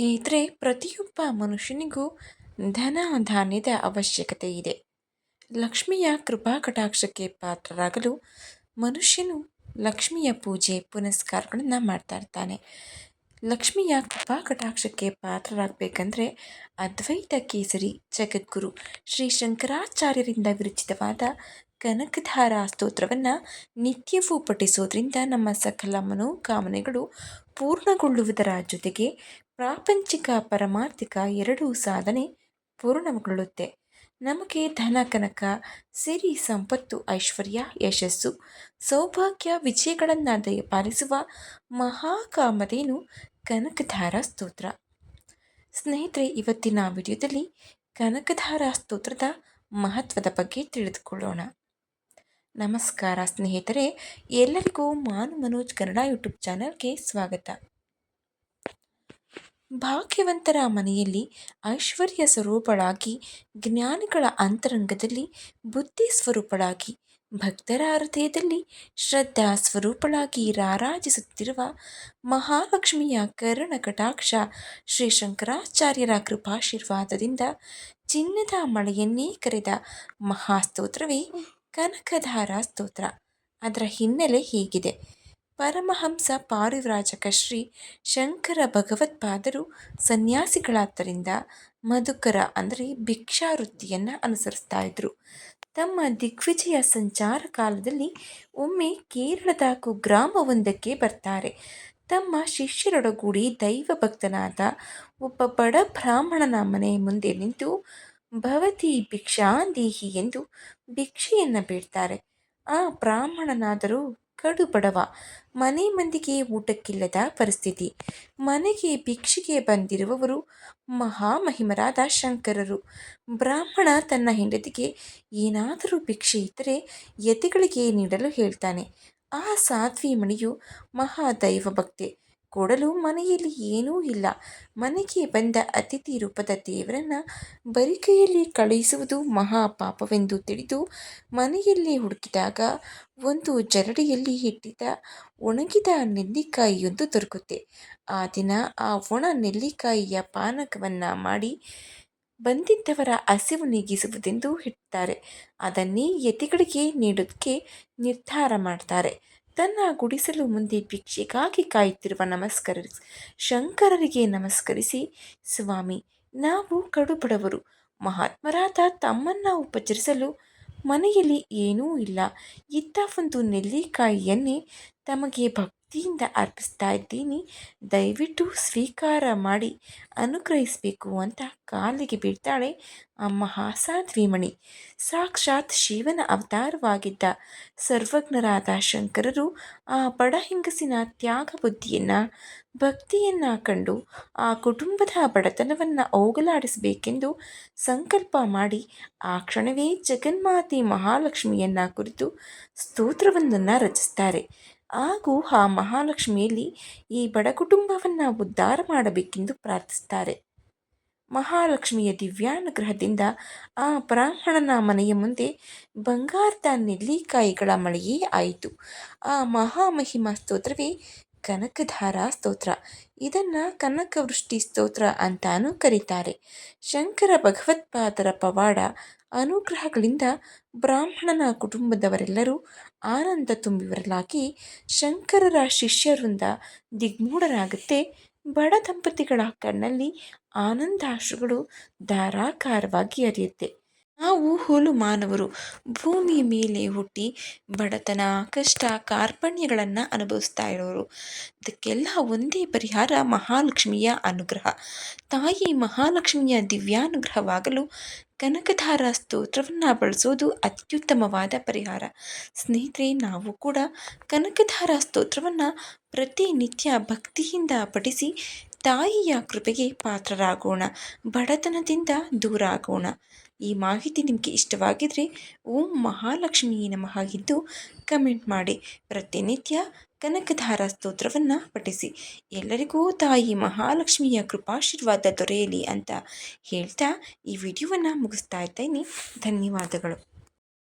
ಸ್ನೇಹಿತರೆ, ಪ್ರತಿಯೊಬ್ಬ ಮನುಷ್ಯನಿಗೂ ಧನ ಧಾನ್ಯದ ಅವಶ್ಯಕತೆ ಇದೆ. ಲಕ್ಷ್ಮಿಯ ಕೃಪಾ ಕಟಾಕ್ಷಕ್ಕೆ ಪಾತ್ರರಾಗಲು ಮನುಷ್ಯನು ಲಕ್ಷ್ಮಿಯ ಪೂಜೆ, ಪುನಸ್ಕಾರಗಳನ್ನು ಮಾಡ್ತಾ ಇರ್ತಾನೆ. ಲಕ್ಷ್ಮಿಯ ಕೃಪಾ ಕಟಾಕ್ಷಕ್ಕೆ ಪಾತ್ರರಾಗಬೇಕಂದ್ರೆ ಅದ್ವೈತ ಕೇಸರಿ, ಜಗದ್ಗುರು, ಶ್ರೀ ಶಂಕರಾಚಾರ್ಯರಿಂದ ವಿರಚಿತವಾದ ಕನಕಧಾರ ಸ್ತೋತ್ರವನ್ನು ನಿತ್ಯವೂ ಪಠಿಸೋದ್ರಿಂದ ನಮ್ಮ ಸಕಲ ಮನೋಕಾಮನೆಗಳು ಪೂರ್ಣಗೊಳ್ಳುವುದರ ಜೊತೆಗೆ ಪ್ರಾಪಂಚಿಕ ಪರಮಾರ್ಥಿಕ ಎರಡೂ ಸಾಧನೆ ಪೂರ್ಣಗೊಳ್ಳುತ್ತೆ. ನಮಗೆ ಧನ, ಕನಕ, ಸಿರಿ, ಸಂಪತ್ತು, ಐಶ್ವರ್ಯ, ಯಶಸ್ಸು, ಸೌಭಾಗ್ಯ ವಿಜಯಗಳನ್ನು ದಯಪಾಲಿಸುವ ಮಹಾಕಾಮಧೇನು ಕನಕಧಾರ ಸ್ತೋತ್ರ ಸ್ನೇಹಿತರೆ, ಇವತ್ತಿನ ವಿಡಿಯೋದಲ್ಲಿ ಕನಕಧಾರ ಸ್ತೋತ್ರದ ಮಹತ್ವದ ಬಗ್ಗೆ ತಿಳಿದುಕೊಳ್ಳೋಣ. ನಮಸ್ಕಾರ ಸ್ನೇಹಿತರೆ, ಎಲ್ಲರಿಗೂ ಮಾನು ಮನೋಜ್ ಕನ್ನಡ ಯೂಟ್ಯೂಬ್ ಚಾನಲ್ಗೆ ಸ್ವಾಗತ. ಭಾಗ್ಯವಂತರ ಮನೆಯಲ್ಲಿ ಐಶ್ವರ್ಯ ಸ್ವರೂಪಳಾಗಿ, ಜ್ಞಾನಿಗಳ ಅಂತರಂಗದಲ್ಲಿ ಬುದ್ಧಿ ಸ್ವರೂಪಳಾಗಿ, ಭಕ್ತರ ಹೃದಯದಲ್ಲಿ ಶ್ರದ್ಧಾ ಸ್ವರೂಪಳಾಗಿ ರಾರಾಜಿಸುತ್ತಿರುವ ಮಹಾಲಕ್ಷ್ಮಿಯ ಕರುಣ ಕಟಾಕ್ಷ ಶ್ರೀ ಶಂಕರಾಚಾರ್ಯರ ಕೃಪಾಶೀರ್ವಾದದಿಂದ ಚಿನ್ನದ ಮಳೆಯನ್ನೇ ಕರೆದ ಮಹಾಸ್ತೋತ್ರವೇ ಕನಕಧಾರ ಸ್ತೋತ್ರ. ಅದರ ಹಿನ್ನೆಲೆ ಹೀಗಿದೆ. ಪರಮಹಂಸ ಪಾರಿವ್ರಾಜಕ ಶ್ರೀ ಶಂಕರ ಭಗವತ್ಪಾದರು ಸನ್ಯಾಸಿಗಳಾದ್ದರಿಂದ ಮಧುಕರ ಅಂದರೆ ಭಿಕ್ಷಾವೃತ್ತಿಯನ್ನು ಅನುಸರಿಸ್ತಾ ಇದ್ರು. ತಮ್ಮ ದಿಗ್ವಿಜಯ ಸಂಚಾರ ಕಾಲದಲ್ಲಿ ಒಮ್ಮೆ ಕೇರಳದ ಕುಗ್ರಾಮವೊಂದಕ್ಕೆ ಬರ್ತಾರೆ. ತಮ್ಮ ಶಿಷ್ಯರೊಡಗೂಡಿ ದೈವ ಭಕ್ತನಾದ ಒಬ್ಬ ಬಡ ಬ್ರಾಹ್ಮಣನ ಮನೆ ಮುಂದೆ ನಿಂತು ಭವತಿ ಭಿಕ್ಷಾಂದೇಹಿ ಎಂದು ಭಿಕ್ಷೆಯನ್ನು ಬೇಡ್ತಾರೆ. ಆ ಬ್ರಾಹ್ಮಣನಾದರೂ ಕಡು ಬಡವ ಮನೆ ಮಂದಿಗೆ ಊಟಕ್ಕಿಲ್ಲದ ಪರಿಸ್ಥಿತಿ. ಮನೆಗೆ ಭಿಕ್ಷೆಗೆ ಬಂದಿರುವವರು ಮಹಾಮಹಿಮರಾದ ಶಂಕರರು. ಬ್ರಾಹ್ಮಣ ತನ್ನ ಹೆಂಡತಿಗೆ ಏನಾದರೂ ಭಿಕ್ಷೆ ಇದ್ದರೆ ಯತಿಗಳಿಗೆ ನೀಡಲು ಹೇಳ್ತಾನೆ. ಆ ಸಾಧ್ವಿ ಮಣಿಯು ಮಹಾದೈವ ಭಕ್ತೆ ಕೊಡಲು ಮನೆಯಲ್ಲಿ ಏನೂ ಇಲ್ಲ. ಮನೆಗೆ ಬಂದ ಅತಿಥಿ ರೂಪದ ದೇವರನ್ನು ಬರಿಕೈಯಲ್ಲಿ ಕಳುಹಿಸುವುದು ಮಹಾಪಾಪವೆಂದು ತಿಳಿದು ಮನೆಯಲ್ಲಿ ಹುಡುಕಿದಾಗ ಒಂದು ಜರಡಿಯಲ್ಲಿ ಇಟ್ಟಿದ್ದ ಒಣಗಿದ ನೆಲ್ಲಿಕಾಯಿಯೊಂದು ದೊರಕುತ್ತೆ. ಆ ದಿನ ಆ ಒಣ ನೆಲ್ಲಿಕಾಯಿಯ ಪಾನಕವನ್ನು ಮಾಡಿ ಬಂದಿದ್ದವರ ಹಸಿವು ನೀಗಿಸುವುದೆಂದು ಇಡ್ತಾರೆ ಅದನ್ನೇ ಯತಿಗಳಿಗೆ ನೀಡೋದಕ್ಕೆ ನಿರ್ಧಾರ ಮಾಡ್ತಾರೆ. ತನ್ನ ಗುಡಿಸಲು ಮುಂದೆ ಭಿಕ್ಷೆಗಾಗಿ ಕಾಯುತ್ತಿರುವ ನಮಸ್ಕಾರ ಶಂಕರರಿಗೆ ನಮಸ್ಕರಿಸಿ, ಸ್ವಾಮಿ, ನಾವು ಕಡುಬಡವರು. ಮಹಾತ್ಮರಾದ ತಮ್ಮನ್ನ ಉಪಚರಿಸಲು ಮನೆಯಲ್ಲಿ ಏನೂ ಇಲ್ಲ. ಇದ್ದ ಒಂದು ನೆಲ್ಲಿಕಾಯಿಯನ್ನೇ ತಮಗೆ ಭಕ್ತಿಯಿಂದ ಅರ್ಪಿಸ್ತಾ ಇದ್ದೀನಿ. ದಯವಿಟ್ಟು ಸ್ವೀಕಾರ ಮಾಡಿ ಅನುಗ್ರಹಿಸಬೇಕು ಅಂತ ಕಾಲಿಗೆ ಬೀಳ್ತಾಳೆ ಆ ಮಹಾಸಾಧ್ವಿಮಣಿ. ಸಾಕ್ಷಾತ್ ಶಿವನ ಅವತಾರವಾಗಿದ್ದ ಸರ್ವಜ್ಞರಾದ ಶಂಕರರು ಆ ಬಡ ಹೆಂಗಸಿನ ತ್ಯಾಗ ಬುದ್ಧಿಯನ್ನು, ಭಕ್ತಿಯನ್ನು ಕಂಡು ಆ ಕುಟುಂಬದ ಬಡತನವನ್ನು ಹೋಗಲಾಡಿಸಬೇಕೆಂದು ಸಂಕಲ್ಪ ಮಾಡಿ ಆ ಕ್ಷಣವೇ ಜಗನ್ಮಾತೆ ಮಹಾಲಕ್ಷ್ಮಿಯನ್ನ ಕುರಿತು ಸ್ತೋತ್ರವೊಂದನ್ನು ರಚಿಸ್ತಾರೆ. ಹಾಗೂ ಆ ಮಹಾಲಕ್ಷ್ಮಿಯಲ್ಲಿ ಈ ಬಡ ಕುಟುಂಬವನ್ನು ಉದ್ಧಾರ ಮಾಡಬೇಕೆಂದು ಪ್ರಾರ್ಥಿಸ್ತಾರೆ ಮಹಾಲಕ್ಷ್ಮಿಯ ದಿವ್ಯಾನುಗ್ರಹದಿಂದ ಆ ಬ್ರಾಹ್ಮಣನ ಮನೆಯ ಮುಂದೆ ಬಂಗಾರದ ನೆಲ್ಲಿಕಾಯಿಗಳ ಮಳೆಯೇ ಆಯಿತು. ಆ ಮಹಾಮಹಿಮ ಸ್ತೋತ್ರವೇ ಕನಕಧಾರ ಸ್ತೋತ್ರ. ಇದನ್ನು ಕನಕವೃಷ್ಟಿ ಸ್ತೋತ್ರ ಅಂತಾನೂ ಕರೀತಾರೆ. ಶಂಕರ ಭಗವತ್ಪಾದರ ಪವಾಡ ಅನುಗ್ರಹಗಳಿಂದ ಬ್ರಾಹ್ಮಣನ ಕುಟುಂಬದವರೆಲ್ಲರೂ ಆನಂದ ತುಂಬಿವರಲಾಗಿ ಶಂಕರರ ಶಿಷ್ಯರಿಂದ ದಿಗ್ಮೂಢರಾಗುತ್ತೆ. ಬಡ ದಂಪತಿಗಳ ಕಣ್ಣಲ್ಲಿ ಆನಂದಾಶ್ರುಗಳು ಧಾರಾಕಾರವಾಗಿ ಅರಿಯುತ್ತೆ ನಾವು ಹುಲು ಮಾನವರು, ಭೂಮಿ ಮೇಲೆ ಹುಟ್ಟಿ ಬಡತನ, ಕಷ್ಟ, ಕಾರ್ಪಣ್ಯಗಳನ್ನು ಅನುಭವಿಸ್ತಾ ಇರೋರು. ಇದಕ್ಕೆಲ್ಲ ಒಂದೇ ಪರಿಹಾರ ಮಹಾಲಕ್ಷ್ಮಿಯ ಅನುಗ್ರಹ. ತಾಯಿ ಮಹಾಲಕ್ಷ್ಮಿಯ ದಿವ್ಯಾನುಗ್ರಹವಾಗಲು ಕನಕಧಾರ ಸ್ತೋತ್ರವನ್ನು ಬಳಸೋದು ಅತ್ಯುತ್ತಮವಾದ ಪರಿಹಾರ. ಸ್ನೇಹಿತರೆ ನಾವು ಕೂಡ ಕನಕಧಾರ ಸ್ತೋತ್ರವನ್ನು ಪ್ರತಿನಿತ್ಯ ಭಕ್ತಿಯಿಂದ ಪಠಿಸಿ ತಾಯಿಯ ಕೃಪೆಗೆ ಪಾತ್ರರಾಗೋಣ, ಬಡತನದಿಂದ ದೂರ ಆಗೋಣ ಈ ಮಾಹಿತಿ ನಿಮಗೆ ಇಷ್ಟವಾಗಿದ್ದರೆ ಓಂ ಮಹಾಲಕ್ಷ್ಮಿ ನಮಃ ಇದ್ದು ಕಮೆಂಟ್ ಮಾಡಿ. ಪ್ರತಿನಿತ್ಯ ಕನಕಧಾರ ಸ್ತೋತ್ರವನ್ನು ಪಠಿಸಿ. ಎಲ್ಲರಿಗೂ ತಾಯಿ ಮಹಾಲಕ್ಷ್ಮಿಯ ಕೃಪಾಶೀರ್ವಾದ ದೊರೆಯಲಿ ಅಂತ ಹೇಳ್ತಾ ಈ ವಿಡಿಯೋವನ್ನು ಮುಗಿಸ್ತಾ ಇದ್ದೇನೆ. ಧನ್ಯವಾದಗಳು.